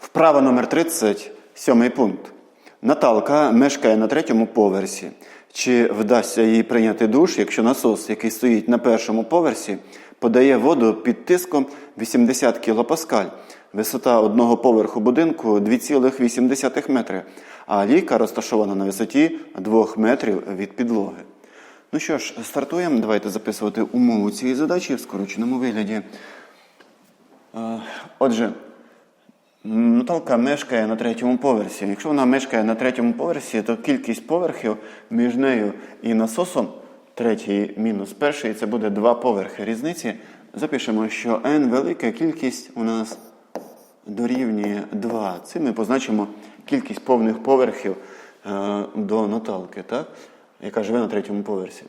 Вправа номер 30, сьомий пункт. Наталка мешкає на третьому поверсі. Чи вдасться їй прийняти душ, якщо насос, який стоїть на першому поверсі, подає воду під тиском 80 кПа, висота одного поверху будинку 2,8 метри, а лійка розташована на висоті 2 метрів від підлоги. Ну що ж, стартуємо. Давайте записувати умову цієї задачі в скороченому вигляді. Е, Отже, Наталка мешкає на третьому поверсі. Якщо вона мешкає на третьому поверсі, то кількість поверхів між нею і насосом, третій мінус перший, це буде два поверхи різниці. Запишемо, що n велика кількість у нас дорівнює 2. Цим ми позначимо кількість повних поверхів е, до Наталки, так? яка живе на третьому поверсі.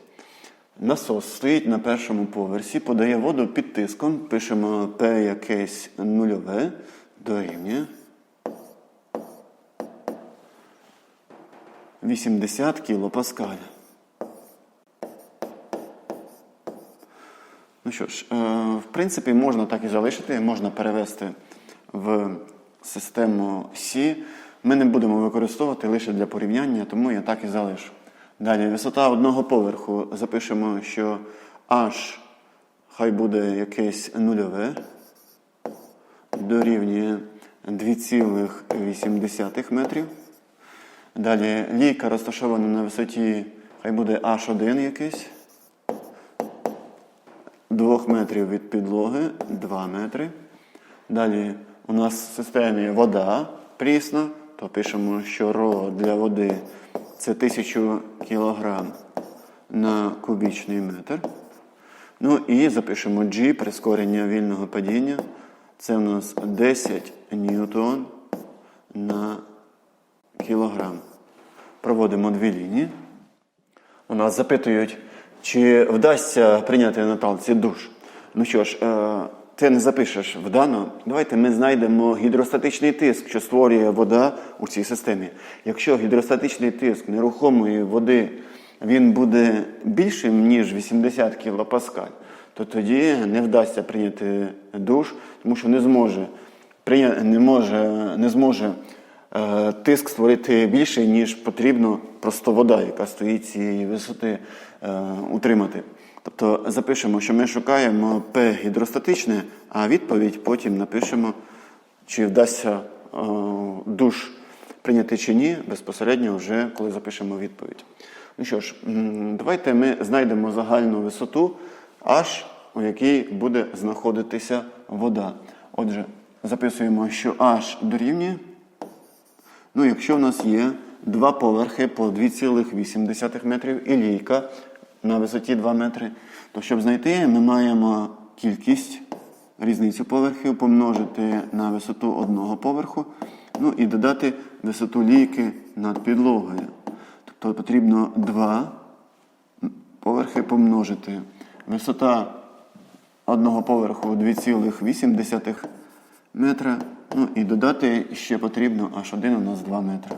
Насос стоїть на першому поверсі, подає воду під тиском, пишемо P якесь нульове, дорівнює 80 кілопаскаль. Ну що ж, е, в принципі, можна так і залишити, можна перевести в систему Сі. Ми не будемо використовувати лише для порівняння, тому я так і залишу. Далі, висота одного поверху. Запишемо, що H хай буде якесь нульове, дорівнює 2,8 метрів. Далі лійка розташована на висоті, хай буде H1 якийсь. 2 метрів від підлоги, 2 метри. Далі у нас в системі вода прісна, то пишемо, що ро для води це 1000 кг на кубічний метр. Ну і запишемо G, прискорення вільного падіння. Це у нас 10 ньютон на кілограм. Проводимо дві лінії. У нас запитують, чи вдасться прийняти Наталці душ. Ну що ж, е, ти не запишеш вдано. Давайте ми знайдемо гідростатичний тиск, що створює вода у цій системі. Якщо гідростатичний тиск нерухомої води він буде більшим, ніж 80 кілопаскаль, то тоді не вдасться прийняти душ, тому що не зможе, не може, не зможе е, тиск створити більший, ніж потрібно просто вода, яка стоїть цієї висоти, е, утримати. Тобто запишемо, що ми шукаємо П гідростатичне, а відповідь потім напишемо, чи вдасться е, душ прийняти чи ні, безпосередньо вже коли запишемо відповідь. Ну що ж, давайте ми знайдемо загальну висоту H, у якій буде знаходитися вода. Отже, записуємо, що H дорівнює. Ну, якщо в нас є два поверхи по 2,8 метрів і лійка на висоті 2 метри, то щоб знайти, ми маємо кількість різницю поверхів помножити на висоту одного поверху, ну і додати висоту лійки над підлогою. Тобто потрібно два поверхи помножити. Висота одного поверху 2,8 метра. Ну і додати ще потрібно аж один у нас 2 метри.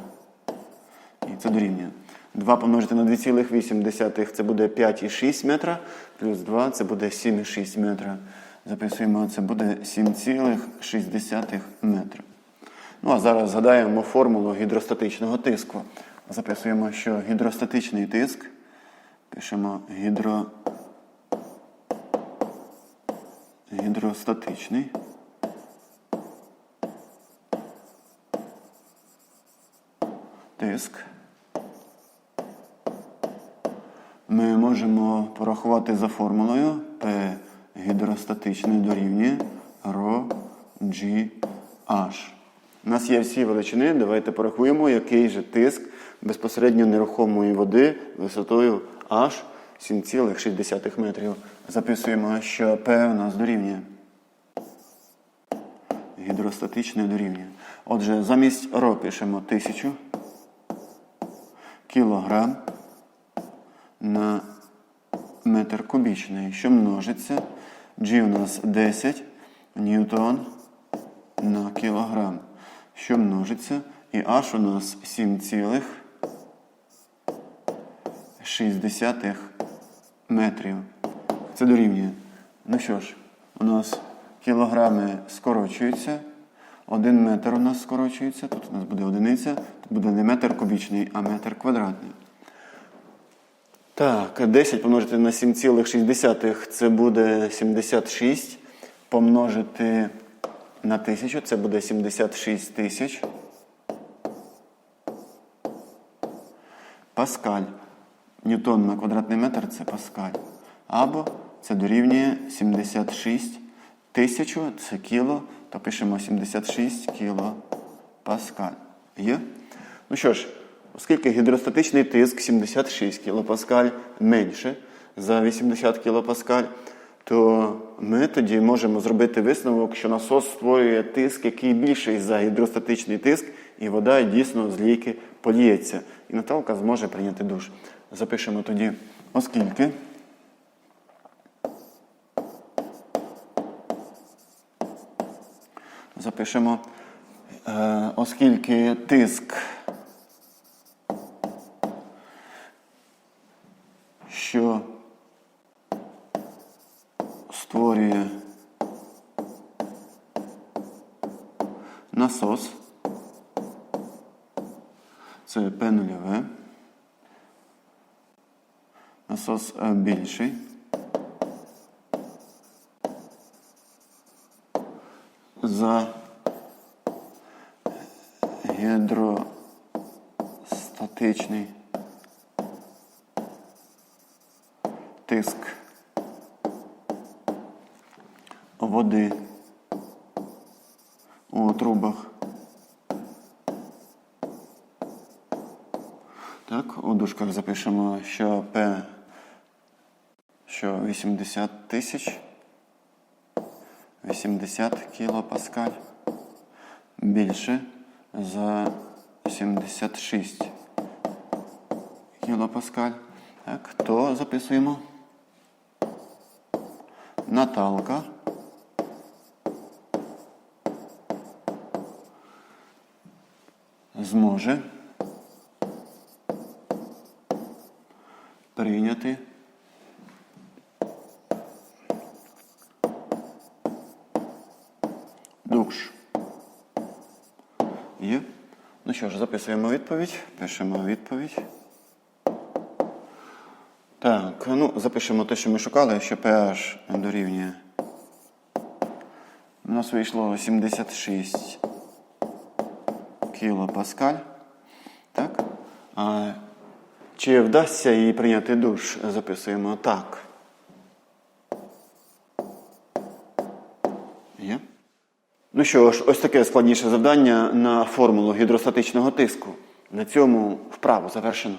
І це дорівнює. 2 помножити на 2,8 це буде 5,6 метра, плюс 2 це буде 7,6 метра. Записуємо, це буде 7,6 метра. Ну а зараз згадаємо формулу гідростатичного тиску. Записуємо, що гідростатичний тиск. Пишемо гідро... гідростатичний. Тиск. Ми можемо порахувати за формулою P гідростатичний дорівнює ρ G H. У нас є всі величини. Давайте порахуємо, який же тиск безпосередньо нерухомої води висотою H 7,6 метрів. Записуємо, що P у нас дорівнює. Гідростатичне дорівнює. Отже, замість ро пишемо 1000 кілограм на метр кубічний, що множиться. G у нас 10 ньютон на кілограм, що множиться. І H у нас 7,6 метрів. Це дорівнює. Ну що ж, у нас кілограми скорочуються, 1 метр у нас скорочується, тут у нас буде одиниця, тут буде не метр кубічний, а метр квадратний. Так, 10 помножити на 7,6 це буде 76. Помножити на 1000 це буде 76 тисяч. Паскаль. Ньютон на квадратний метр це паскаль. Або це дорівнює 76 тисячу, це кіло, то пишемо 76 кіло. Є? Ну що ж, оскільки гідростатичний тиск 76 кілопаскаль менше за 80 кілопаскаль, то ми тоді можемо зробити висновок, що насос створює тиск, який більший за гідростатичний тиск, і вода дійсно з лійки поліється. І Наталка зможе прийняти душ. Запишемо тоді, оскільки. Запишемо, е, оскільки тиск, що створює насос, це насос е, більший. За гідростатичний тиск води у трубах. Так, у дужках запишемо, що P, що 80 тисяч, 80 кілопаскаль більше за 76 кілопаскаль. Так, то записуємо. Наталка. Зможе прийняти душ. Є. Ну що ж, записуємо відповідь. Пишемо відповідь. Так, ну, запишемо те, що ми шукали, що pH дорівнює. У нас вийшло 76 кілопаскаль. Так? А, чи вдасться їй прийняти душ? Записуємо так. Є? Ну що ж, ось таке складніше завдання на формулу гідростатичного тиску. На цьому вправу завершено.